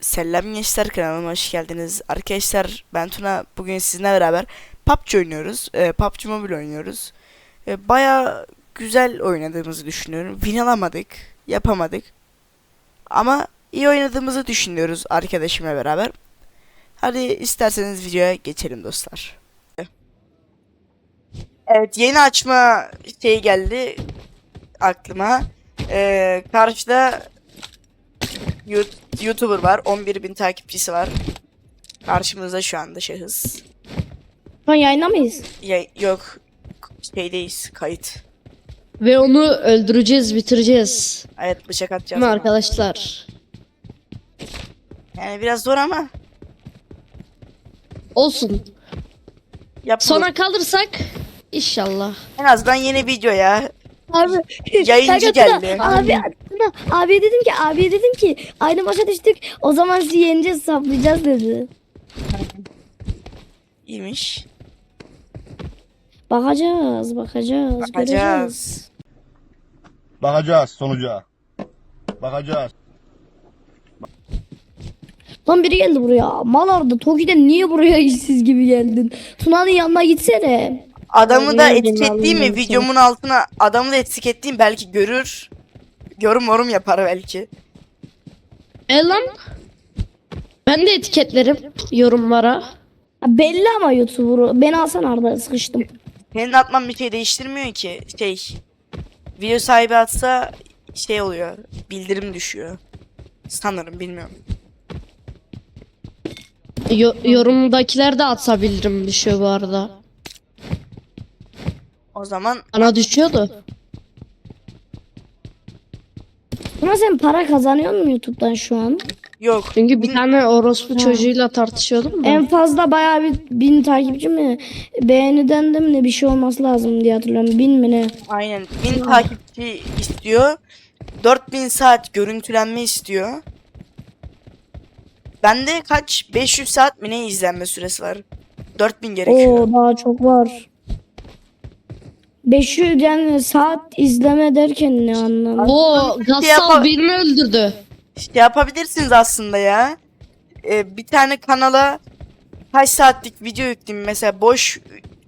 Selam gençler kanalıma hoş geldiniz. Arkadaşlar ben Tuna bugün sizinle beraber PUBG oynuyoruz. Ee, PUBG Mobile oynuyoruz. Ee, Baya güzel oynadığımızı düşünüyorum. Win alamadık, yapamadık. Ama iyi oynadığımızı düşünüyoruz arkadaşımla beraber. Hadi isterseniz videoya geçelim dostlar. Evet yeni açma şey geldi aklıma. Ee, karşıda YouTuber var. 11 bin takipçisi var. Karşımızda şu anda şahıs. Şu an yayında mıyız? Ya, yok şeydeyiz kayıt. Ve onu öldüreceğiz, bitireceğiz. Evet bıçak atacağız. Değil mi arkadaşlar? Yani biraz zor ama Olsun. yapılır. Sona kalırsak inşallah. En azından yeni video ya. Abi Yayıncı geldi. Abi Tuna, abi dedim ki abi dedim ki aynı maça düştük. O zaman sizi yeneceğiz saplayacağız dedi. İyiymiş. Bakacağız, bakacağız, göreceğiz. Bakacağız. Bakacağız sonuca. Bakacağız. Lan biri geldi buraya. Mal orada. Toki'den niye buraya işsiz gibi geldin? Tuna'nın yanına gitsene. Adamı da etiketleyeyim mi? Videomun altına adamı da etiketleyeyim belki görür. Yorum yorum yapar belki. E lan. Ben de etiketlerim yorumlara. Ha, belli ama YouTuber'u. Beni alsan Arda sıkıştım. Senin atman bir şey değiştirmiyor ki. Şey. Video sahibi atsa şey oluyor. Bildirim düşüyor. Sanırım bilmiyorum. Yo- yorumdakiler de atsa bildirim düşüyor bu arada. O zaman Bana düşüyordu. Tuna sen para kazanıyor musun YouTube'dan şu an? yok. Çünkü bir tane orospu çocuğuyla tartışıyordum da. En fazla bayağı bir bin takipçi mi? Beğeniden de mi ne bir şey olması lazım diye hatırlıyorum. Bin mi ne? Aynen. 1000 takipçi istiyor. 4000 saat görüntülenme istiyor. Bende kaç? 500 saat mi ne izlenme süresi var? 4000 gerekiyor. Oo daha çok var. 500 yani saat izleme derken ne anlamı? O yapa- Gassal birini öldürdü. Şey yapabilirsiniz aslında ya. Ee, bir tane kanala kaç saatlik video yükleyeyim mesela boş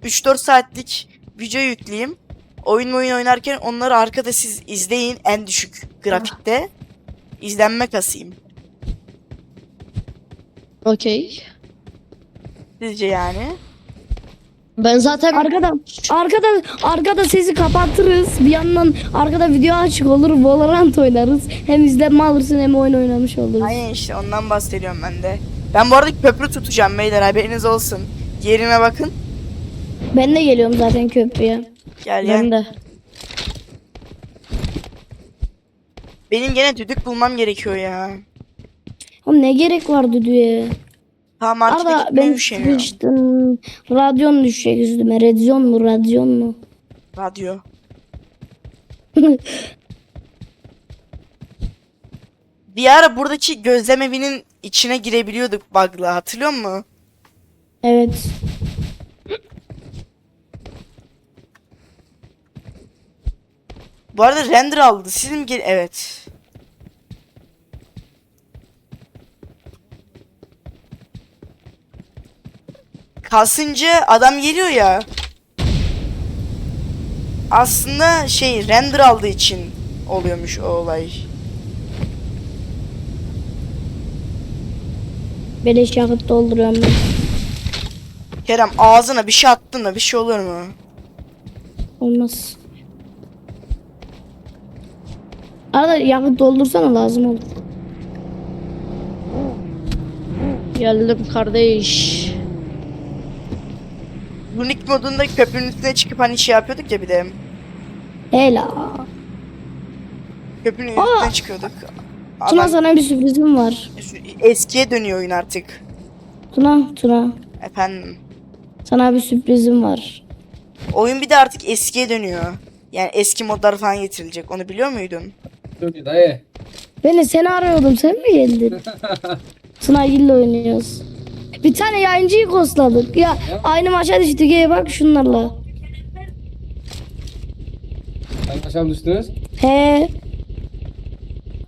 3-4 saatlik video yükleyeyim. Oyun oyun oynarken onları arkada siz izleyin en düşük grafikte. İzlenme kasayım. Okey. Sizce yani? Ben zaten Arkada arkada arkada sesi kapatırız. Bir yandan arkada video açık olur. Valorant oynarız. Hem izlenme alırsın hem oyun oynamış oluruz. Aynen işte ondan bahsediyorum ben de. Ben bu arada köprü tutacağım beyler haberiniz olsun. Yerime bakın. Ben de geliyorum zaten köprüye. Gel gel. ben de. Benim gene düdük bulmam gerekiyor ya. Oğlum ne gerek var düdüğe? Tamam artık ben üşeniyorum. sıkıştım. Radyon düşecek üstüme. Redyon mu radyon mu? Radyo. Bir ara buradaki gözlem evinin içine girebiliyorduk bug'la hatırlıyor musun? Evet. Bu arada render aldı. Siz mi gel... Evet. Kasınca adam geliyor ya. Aslında şey render aldığı için oluyormuş o olay. Beleş yakıt dolduruyorum ben. Kerem ağzına bir şey attın da bir şey olur mu? Olmaz. Arada yakıt doldursana lazım olur. Geldim kardeş. Unique modunda köprünün üstüne çıkıp hani şey yapıyorduk ya bir de. Hela. Köprünün Aa! üstüne çıkıyorduk. Tuna Adam sana bir sürprizim var. eskiye dönüyor oyun artık. Tuna, Tuna. Efendim. Sana bir sürprizim var. Oyun bir de artık eskiye dönüyor. Yani eski modlar falan getirilecek. Onu biliyor muydun? İyi dayı. Ben de seni arıyordum. Sen mi geldin? Tuna ile oynuyoruz. Bir tane yayıncıyı kostladık. Ya aynı maça düştük. Ya bak şunlarla. Sen aşağı mı düştünüz? He.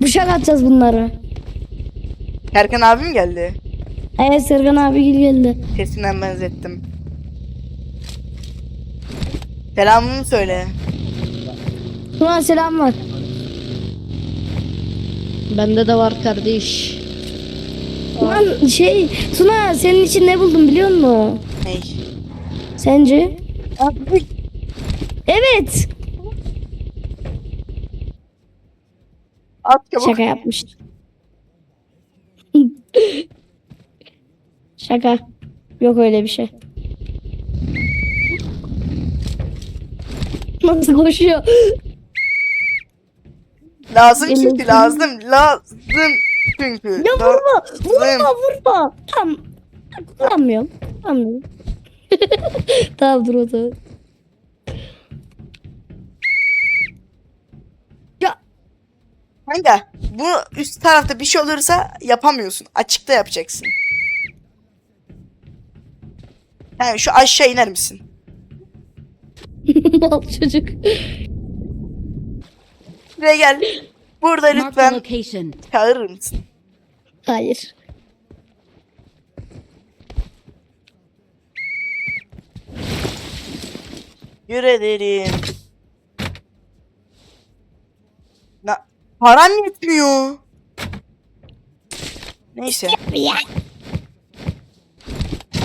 Bıçak atacağız bunları. Serkan abim geldi. Evet Serkan abi gel geldi. Sesinden benzettim. Selamını söyle. Tuna selam var. Bende de var kardeş. Lan şey Tuna senin için ne buldum biliyor musun? Ney? Sence? Evet. At çabuk. Şaka yapmıştım. Şaka. Yok öyle bir şey. Nasıl koşuyor? Lazım çünkü lazım. Lazım çünkü. Ya La- vurma. Vurma vurma. Tamam. Kullanmıyorum. Kullanmıyorum. tamam dur o zaman. Ya Kanka bu üst tarafta bir şey olursa yapamıyorsun. Açıkta yapacaksın. Yani şu aşağı iner misin? mal çocuk. Buraya gel. Burada lütfen çağırır mısın? Hayır. Yürü derim. Na param yetmiyor. Neyse.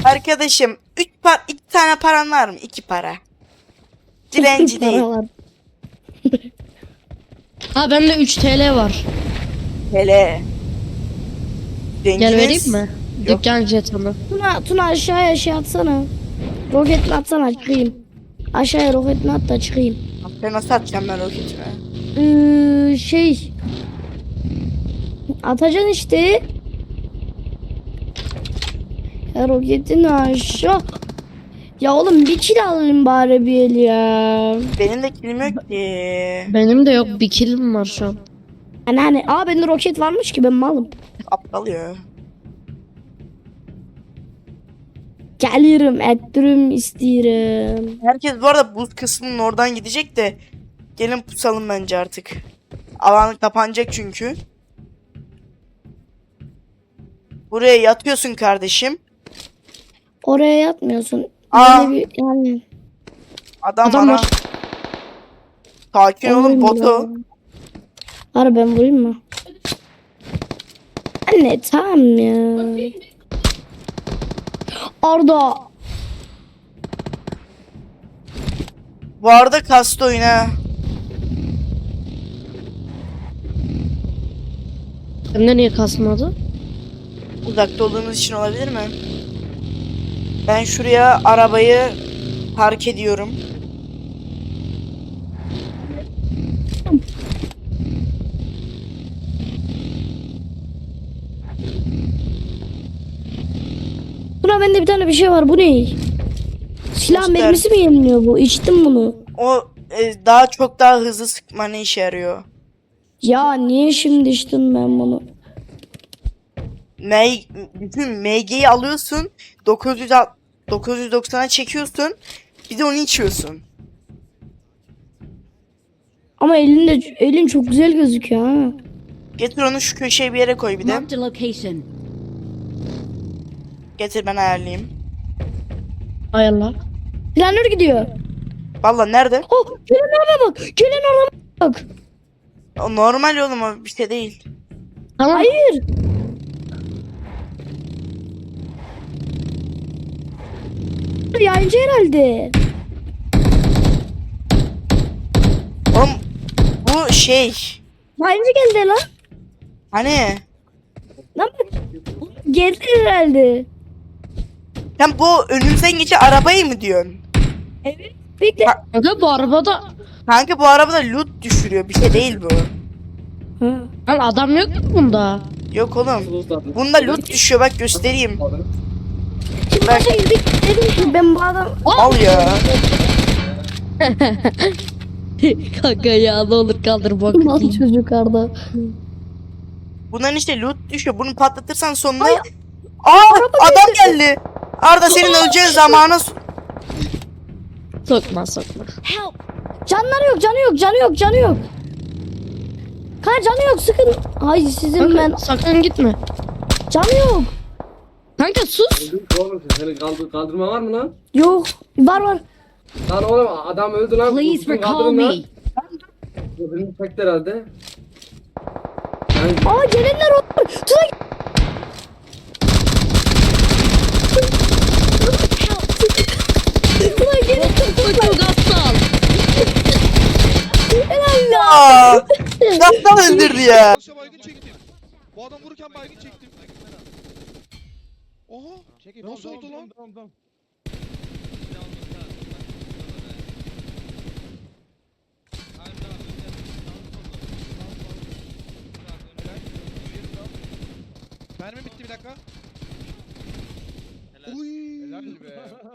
Arkadaşım 3 par iki tane paran var mı? 2 para. Dilenci değil. Ha bende 3 TL var. Hele. Gel Zenginiz. vereyim mi? Yok. Dükkan jetonunu. Tuna, Tuna aşağıya şey atsana. Roketini atsana çıkayım. Aşağıya roketini at da çıkayım. Ben nasıl atacağım ben roketimi? Ee, şey. Atacaksın işte. Ya roketini aşağı. Ya oğlum bir kill alayım bari bir el ya. Benim de kilim yok ki. Benim de yok bir killim var şu an. Hani hani aa bende roket varmış ki ben malım. Aptal ya. Gelirim ettiririm isterim. Herkes bu arada buz kısmının oradan gidecek de gelin pusalım bence artık. Alan kapanacak çünkü. Buraya yatıyorsun kardeşim. Oraya yatmıyorsun. Aa. Bir, yani. Adam, Adam var. Sakin olun botu. Var ben vurayım mı? Anne tamam ya. Arda. Bu arada kastı oyuna. Bende niye kasmadı? Uzakta olduğunuz için olabilir mi? Ben şuraya arabayı park ediyorum. Buna bende bir tane bir şey var. Bu ne? Silah Göster. mermisi mi yeniliyor bu? İçtim bunu. O e, daha çok daha hızlı sıkma ne işe yarıyor? Ya niye şimdi içtim ben bunu? M bütün MG'yi alıyorsun. 900 al- 990'a çekiyorsun. Bir de onu içiyorsun. Ama elinde elin çok güzel gözüküyor ha. Getir onu şu köşeye bir yere koy bir de. Getir ben ayarlayayım. Ayarla. Planör gidiyor. Valla nerede? Oh gelen araba bak. Gelen araba bak. O normal oğlum o bir şey değil. Tamam. Hayır. Yayıncı herhalde. Oğlum bu şey Yayıncı geldi lan. hani Lan bak. Geldi herhalde. sen bu önümüzden geçen arabayı mı diyorsun? Evet. Bekle. Ha- Kanka bu arabada Kanka bu arabada loot düşürüyor bir şey değil bu. Lan adam yok mu bunda? Yok oğlum. Bunda loot düşüyor bak göstereyim. Başa girdik. Dedim ki ben bu adam... Al ya. Kanka ya ne olur kaldır bak. Mal çocuk Arda. Bunların işte loot düşüyor. Bunu patlatırsan sonuna... Ay, Aa adam geldi. Arda senin öleceğin zamanı... Sokma sokma. Canları yok, canı yok, canı yok, canı yok. Kan canı yok, sıkın. Ay sizin Kanka ben... sakın gitme. Canı yok. Kanka sus. Oğlum seni kaldır, kaldırma var mı lan? Yok. Var var. Lan oğlum adam öldü lan. Please recall me. Birini çekti herhalde. Yani Aa gelenler oldu. Tuna Tuna gelin. Çok aptal. Helal ya. Kaptan öldürdü ya. Bu adam vururken baygın çektim. Oha! Çekil. Nasıl oldu lan? Tamam tamam. Silah olması lazım. Bak, şurada be. Harbi abi önde. Sağlı solda. Sağ abi önde. Mermi bitti bir dakika. Helal. Uy. Helal be.